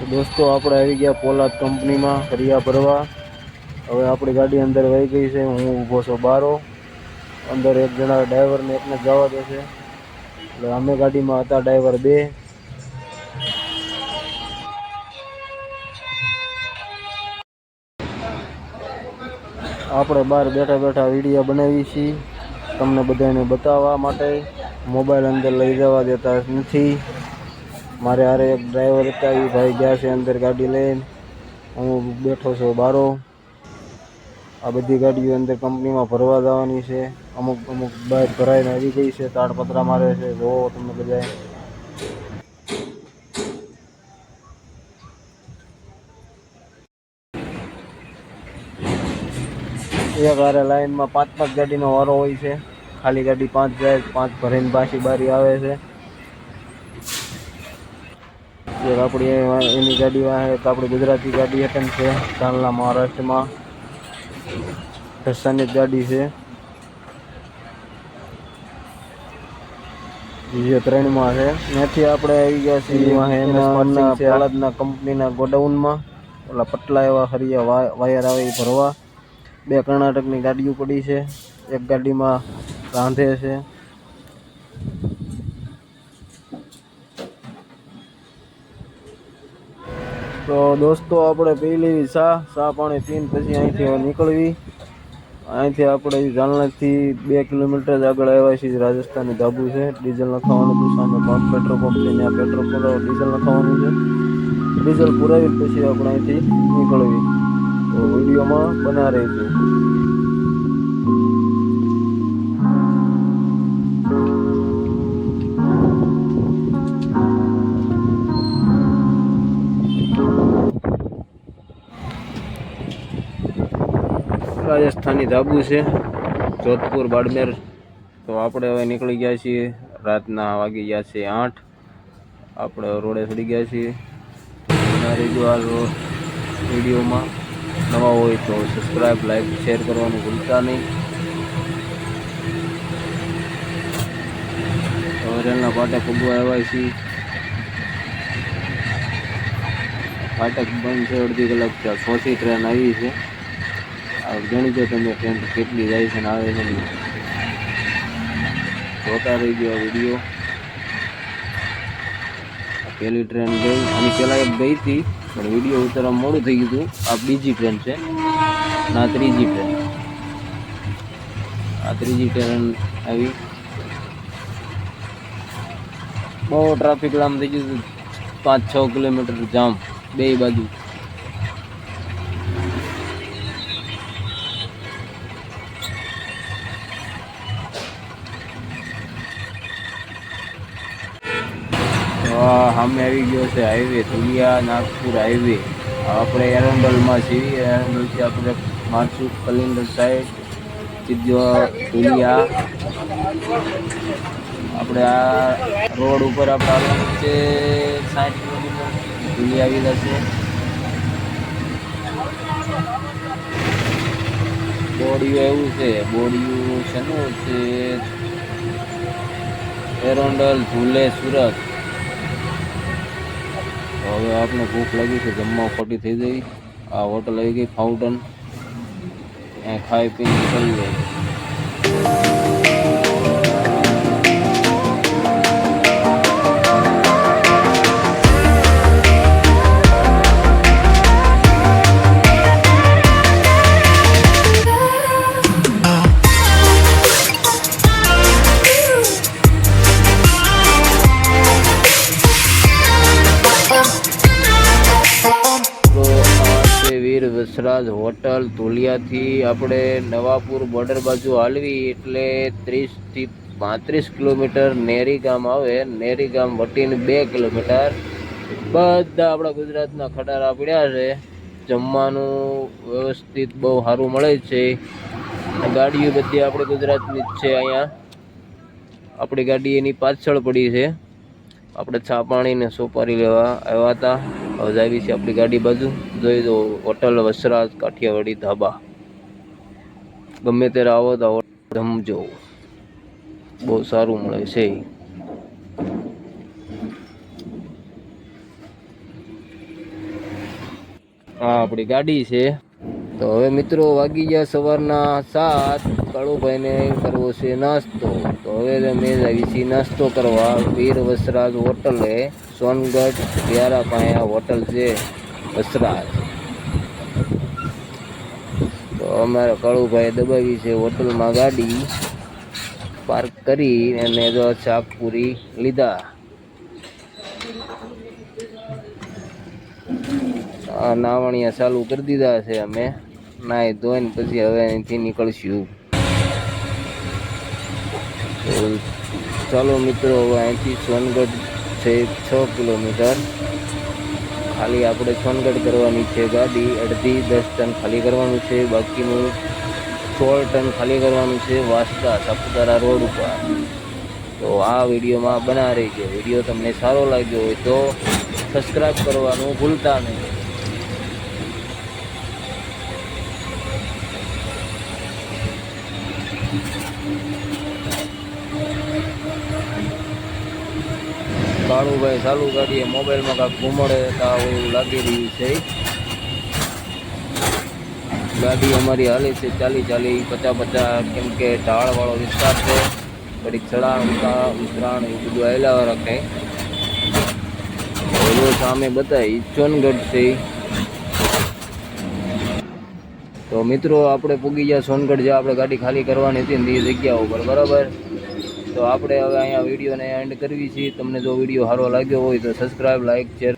તો દોસ્તો, આપણે આવી ગયા પોલાદ કંપનીમાં, ફરિયા ભરવા. હવે આપણી ગાડી અંદર વહી ગઈ છે, હું ઊભો છું બારો. અંદર એક જણા ડ્રાઈવરને એકને જવા દે છે. એટલે અમે ગાડીમાં હતા ડ્રાઈવર બે. આપણે બહાર બેઠા બેઠા વીડિયો બનાવી છીએ. તમને બધાને બતાવવા માટે મોબાઈલ અંદર લઈ જવા દેતા નથી. મારે હારે એક ડ્રાઈવર હતા એ ભાઈ ગયા છે અંદર ગાડી લઈને. હું બેઠો છું બારો. આ બધી ગાડીઓ અંદર કંપનીમાં ભરવા જવાની છે. અમુક અમુક બહાર ભરાઈને આવી ગઈ છે, તાડપત્રા મારે છે. જોવો તમે બધાએ એક હારે લાઈનમાં પાંચ પાંચ ગાડીનો વારો હોય છે. ખાલી ગાડી પાંચ જાય, પાંચ ભરીને પાછી બારી આવે છે. એક આપણી એની ગાડી વાહે તો આપણી ગુજરાતી ગાડી હેઠળ છે ચાલના મહારાષ્ટ્રમાં. ફેશનની ગાડી છે. બીજે ત્રણમાં છે. ત્યાંથી આપણે આવી ગયા છીએ એના પાલદના કંપનીના ગોડાઉનમાં. ઓલા પટલા એવા હરિયા વાયર આવે એ ભરવા. બે કર્ણાટકની ગાડીઓ પડી છે. એક ગાડીમાં રાંધે છે. તો દોસ્તો, આપણે પી લેવી ચા ચા પાણી પીને પછી અહીંથી નીકળવી. અહીંથી આપણે જાલનાથી બે કિલોમીટર જ આગળ આવ્યા છીએ રાજસ્થાનની ધાબુ છે. ડીઝલ નખાવાનું હતું સામે પંપ પેટ્રોલ પંપ છે, ત્યાં પેટ્રોલ પુરાવો ડીઝલ નખાવાનું છે. ડીઝલ પુરાવી પછી આપણે અહીંથી નીકળવી. તો વિડીયોમાં બના રહીશું રાજસ્થાની ધાબુ છે, જોધપુર, બાડમેર. તો આપણે હવે નીકળી ગયા છીએ, રાતના વાગી ગયા છે આઠ. આપણે રોડે ચડી ગયા છીએ. આ વિડીયોમાં નવા હોય તો સબસ્ક્રાઈબ લાઈક શેર કરવાનું ભૂલતા નહીં. રેલના પાટા પગવા આવ્યા છીએ. ફાટક બંધ છે, અડધી કલાક ત્યાં સોથી ટ્રેન આવી છે. ગણી જો તમે ટ્રેન કેટલી જાય છે ને આવે છે ને. જોતા રહી ગયો વીડિયો પહેલી ટ્રેન ગઈ. આની પહેલાં એક ગઈ હતી, પણ વીડિયો ઉતરવા મોડું થઈ ગયું હતું. આ બીજી ટ્રેન છે. ના ત્રીજી ટ્રેન આ ત્રીજી ટ્રેન આવી. બહુ ટ્રાફિક લાંબ થઈ ગયું હતું. પાંચ છ કિલોમીટર જામ બે બાજુ. સામે આવી ગયો છે હાઈવે ધુલિયા નાગપુર હાઈવે આપણે એરંડલમાં છીએ, એરંડલથી આપણે મારસુક કલિંદર સાઈડ સીધો ધુલિયા આપણે આ રોડ ઉપર આપણે આવવાનું છે, સાઠ કિલોમીટર. ધુલિયા આવી જશે. બોડિયું એવું છે બોડિયું છે? એરોન્ડલ ધુલે, સુરત. હવે આપણે ભૂખ લાગી છે, જમવા ખોટી થઈ ગઈ. આ હોટલ આવી ગઈ ફાઉન્ટન ખાઈ પીને નીકળી જાય. વસરાજ હોટલ ધુલિયાથી આપણે નવાપુર બોર્ડર બાજુ હાલવી એટલે ત્રીસથી પાંત્રીસ કિલોમીટર નેરી ગામ આવે. નેરી ગામ વટીને બે કિલોમીટર. બધા આપણા ગુજરાતના ખટારા પડ્યા છે. જમવાનું વ્યવસ્થિત બહુ સારું મળે છે. ગાડીઓ બધી આપણે ગુજરાતની જ છે અહીંયા. આપણી ગાડી એની પાછળ પડી છે. આપણે ચા પાણી સોપારી લેવા આવ્યા હતા. હવે આવી છે આપણી ગાડી બાજુ. જોઈ દો હોટલ વસરાજ, કાઠિયાવાડી, ધાબા. ગમે ત્યારે આવો તો જમજો બહુ સારું મળે છે હા આપણી ગાડી છે. તો હવે મિત્રો વાગી ગયા સવારના સાત. કાળુભાઈને કરવો છે નાસ્તો. તો હવે મેં આવી છીએ નાસ્તો કરવા વીર વસરાજ હોટલે. સોનગઢ વ્યારા આ હોટલ છે વસરાજ તો અમારા કાળુભાઈ દબાવી છે હોટલમાં ગાડી. પાર્ક કરી અને જો પૂરી લીધા. આ નાવણિયા ચાલુ કરી દીધા છે અમે. નાહી ધોઈને પછી હવે અહીંથી નીકળશું. ચાલો મિત્રો, હવે અહીંથી સોનગઢ છે છ કિલોમીટર. ખાલી આપણે સોનગઢ કરવાની છે ગાડી, અડધી દસ ટન ખાલી કરવાનું છે, બાકીનું સોળ ટન ખાલી કરવાનું છે વાસ્તા સાપુતારા રોડ ઉપર. તો આ વિડીયોમાં બના રહી છે વીડિયો તમને સારો લાગ્યો હોય તો સબસ્ક્રાઈબ કરવાનું ભૂલતા નહીં. કાળુભાઈ ચાલુ ગાડીએ મોબાઈલમાં કાંઈક ઘૂમડે તા એવું લાગી રહ્યું છે. ગાડી અમારી હાલે છે, ચાલી ચાલી, પચાસ પચાસ, કેમ કે ઢાળવાળો વિસ્તાર છે. ઘડીક ચડાણ ઉતાર ઉતરાણ, એવું બધું આવેલા રાખે. એવો સામે બતાવી સોનગઢ છે. તો મિત્રો, આપણે પૂગી ગયા સોનગઢ જે આપણે ગાડી ખાલી કરવાની હતી ને એ જગ્યા ઉપર, બરાબર? તો આપણે હવે અહીંયા વિડીયોને એન્ડ કરવી છે. તમને જો વીડિયો સારો લાગ્યો હોય તો સબસ્ક્રાઈબ લાઈક શેર